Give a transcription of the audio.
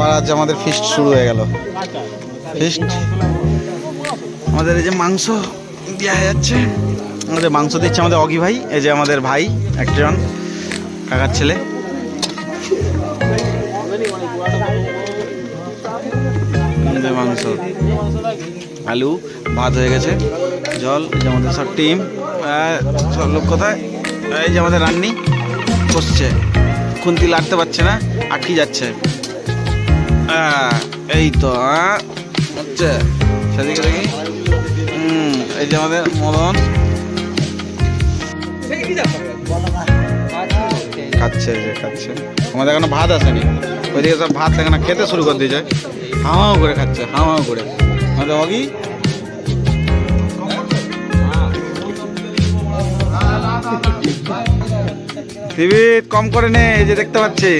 আবার আজ আমাদের ফিস্ট শুরু হয়ে গেল। ফিস্ট আমাদের এই যে মাংস দেওয়া যাচ্ছে। আমাদের মাংস দিচ্ছে আমাদের অগি ভাই, এই যে আমাদের ভাই, একজন, কাকার ছেলে। মাংস। আলু, ভাত হয়ে গেছে। জল যে আমাদের সব টিম। সব লোক কোথায়? এই যে আমাদের রান্নি। বসছে। খুন্তি লাগতে পারছে না, আটকে যাচ্ছে। এই তো সেদিকে দেখি। হুম, এই যে আমাদের মদন। খাচ্ছে যে খাচ্ছে। আমাদের এখনও ভাত আসেনি। ওইদিকে সব ভাত এখানে খেতে শুরু করে দিয়েছে। হাওয়া করে খাচ্ছে হাওয়া করে। আমাদের অগি? কম করে নে, এই যে দেখতে পাচ্ছি।